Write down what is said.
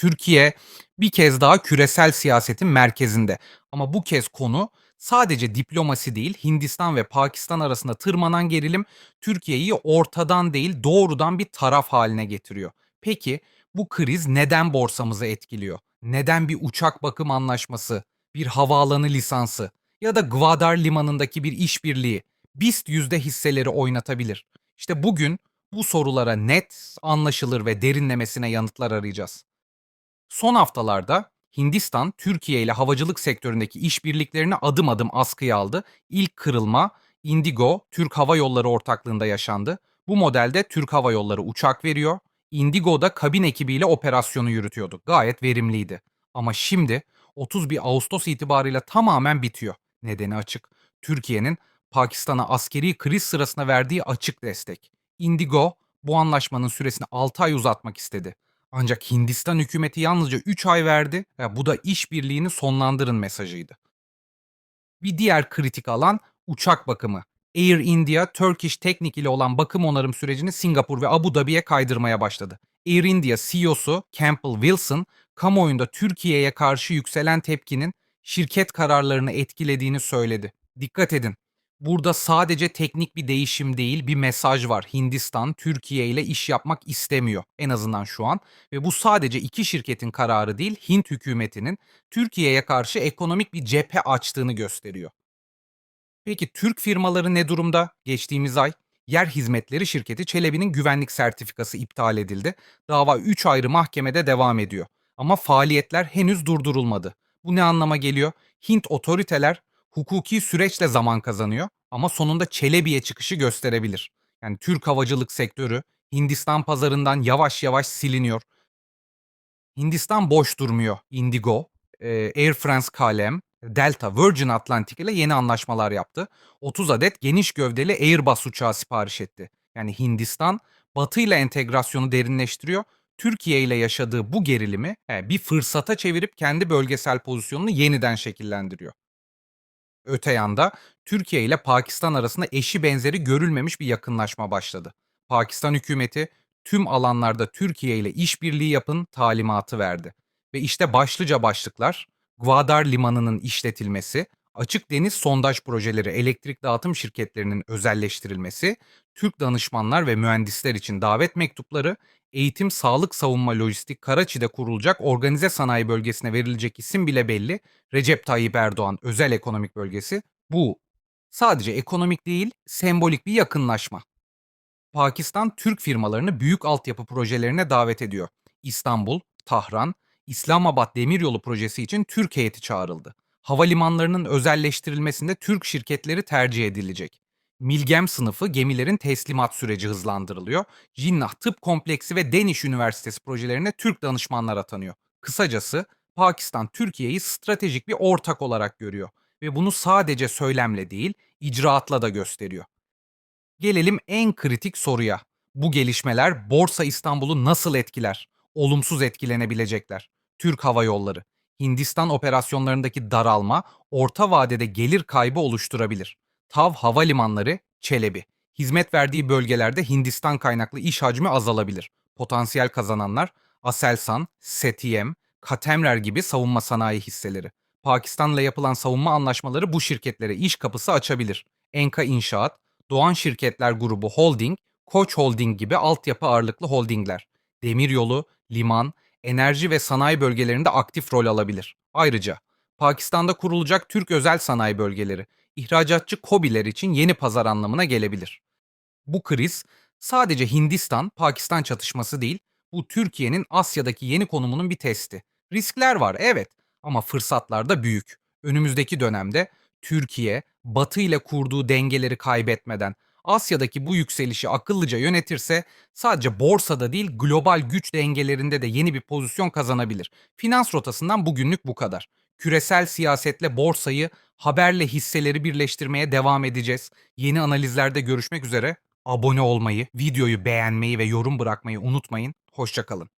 Türkiye bir kez daha küresel siyasetin merkezinde. Ama bu kez konu sadece diplomasi değil, Hindistan ve Pakistan arasında tırmanan gerilim Türkiye'yi ortadan değil doğrudan bir taraf haline getiriyor. Peki bu kriz neden borsamızı etkiliyor? Neden bir uçak bakım anlaşması, bir havaalanı lisansı ya da Gwadar limanındaki bir işbirliği BIST yüzde hisseleri oynatabilir? İşte bugün bu sorulara net, anlaşılır ve derinlemesine yanıtlar arayacağız. Son haftalarda Hindistan, Türkiye ile havacılık sektöründeki işbirliklerini adım adım askıya aldı. İlk kırılma Indigo, Türk Hava Yolları ortaklığında yaşandı. Bu modelde Türk Hava Yolları uçak veriyor. Indigo da kabin ekibiyle operasyonu yürütüyordu. Gayet verimliydi. Ama şimdi 31 Ağustos itibarıyla tamamen bitiyor. Nedeni açık. Türkiye'nin Pakistan'a askeri kriz sırasında verdiği açık destek. Indigo bu anlaşmanın süresini 6 ay uzatmak istedi. Ancak Hindistan hükümeti yalnızca 3 ay verdi ve bu da işbirliğini sonlandırın mesajıydı. Bir diğer kritik alan uçak bakımı. Air India, Turkish Technic ile olan bakım onarım sürecini Singapur ve Abu Dhabi'ye kaydırmaya başladı. Air India CEO'su Campbell Wilson, kamuoyunda Türkiye'ye karşı yükselen tepkinin şirket kararlarını etkilediğini söyledi. Dikkat edin, Burada sadece teknik bir değişim değil, bir mesaj var. Hindistan, Türkiye ile iş yapmak istemiyor en azından şu an ve bu sadece iki şirketin kararı değil, Hint hükümetinin Türkiye'ye karşı ekonomik bir cephe açtığını gösteriyor. Peki Türk firmaları ne durumda? Geçtiğimiz ay Yer Hizmetleri şirketi Çelebi'nin güvenlik sertifikası iptal edildi. Dava 3 ayrı mahkemede devam ediyor. Ama faaliyetler henüz durdurulmadı. Bu ne anlama geliyor? Hint otoriteler hukuki süreçle zaman kazanıyor ama sonunda Çelebi'ye çıkışı gösterebilir. Yani Türk havacılık sektörü Hindistan pazarından yavaş yavaş siliniyor. Hindistan boş durmuyor. Indigo, e, Air France KLM, Delta, Virgin Atlantic ile yeni anlaşmalar yaptı. 30 adet geniş gövdeli Airbus uçağı sipariş etti. Yani Hindistan Batı ile entegrasyonu derinleştiriyor. Türkiye ile yaşadığı bu gerilimi bir fırsata çevirip kendi bölgesel pozisyonunu yeniden şekillendiriyor. Öte yanda Türkiye ile Pakistan arasında eşi benzeri görülmemiş bir yakınlaşma başladı. Pakistan hükümeti tüm alanlarda Türkiye ile işbirliği yapın talimatı verdi. Ve işte başlıca başlıklar Gwadar Limanı'nın işletilmesi, açık deniz sondaj projeleri elektrik dağıtım şirketlerinin özelleştirilmesi, Türk danışmanlar ve mühendisler için davet mektupları, eğitim, sağlık, savunma, lojistik, Karaçi'de kurulacak organize sanayi bölgesine verilecek isim bile belli. Recep Tayyip Erdoğan özel ekonomik bölgesi. Bu sadece ekonomik değil, sembolik bir yakınlaşma. Pakistan Türk firmalarını büyük altyapı projelerine davet ediyor. İstanbul, Tahran, İslamabad Demiryolu projesi için Türk heyeti çağrıldı. Havalimanlarının özelleştirilmesinde Türk şirketleri tercih edilecek. Milgem sınıfı gemilerin teslimat süreci hızlandırılıyor. Jinnah Tıp Kompleksi ve Deniş Üniversitesi projelerine Türk danışmanlar atanıyor. Kısacası Pakistan Türkiye'yi stratejik bir ortak olarak görüyor ve bunu sadece söylemle değil, icraatla da gösteriyor. Gelelim en kritik soruya. Bu gelişmeler Borsa İstanbul'u nasıl etkiler? Olumsuz etkilenebilecekler. Türk Hava Yolları, Hindistan operasyonlarındaki daralma orta vadede gelir kaybı oluşturabilir. TAV havalimanları, Çelebi. Hizmet verdiği bölgelerde Hindistan kaynaklı iş hacmi azalabilir. Potansiyel kazananlar Aselsan, Setiyem, Katemrer gibi savunma sanayi hisseleri. Pakistan'la yapılan savunma anlaşmaları bu şirketlere iş kapısı açabilir. Enka İnşaat, Doğan Şirketler Grubu Holding, Koç Holding gibi altyapı ağırlıklı holdingler. Demiryolu, liman, enerji ve sanayi bölgelerinde aktif rol alabilir. Ayrıca Pakistan'da kurulacak Türk özel sanayi bölgeleri, ihracatçı KOBİ'ler için yeni pazar anlamına gelebilir. Bu kriz sadece Hindistan-Pakistan çatışması değil, bu Türkiye'nin Asya'daki yeni konumunun bir testi. Riskler var evet ama fırsatlar da büyük. Önümüzdeki dönemde Türkiye, Batı ile kurduğu dengeleri kaybetmeden Asya'daki bu yükselişi akıllıca yönetirse sadece borsada değil global güç dengelerinde de yeni bir pozisyon kazanabilir. Finans rotasından bugünlük bu kadar. Küresel siyasetle borsayı, haberle hisseleri birleştirmeye devam edeceğiz. Yeni analizlerde görüşmek üzere. Abone olmayı, videoyu beğenmeyi ve yorum bırakmayı unutmayın. Hoşçakalın.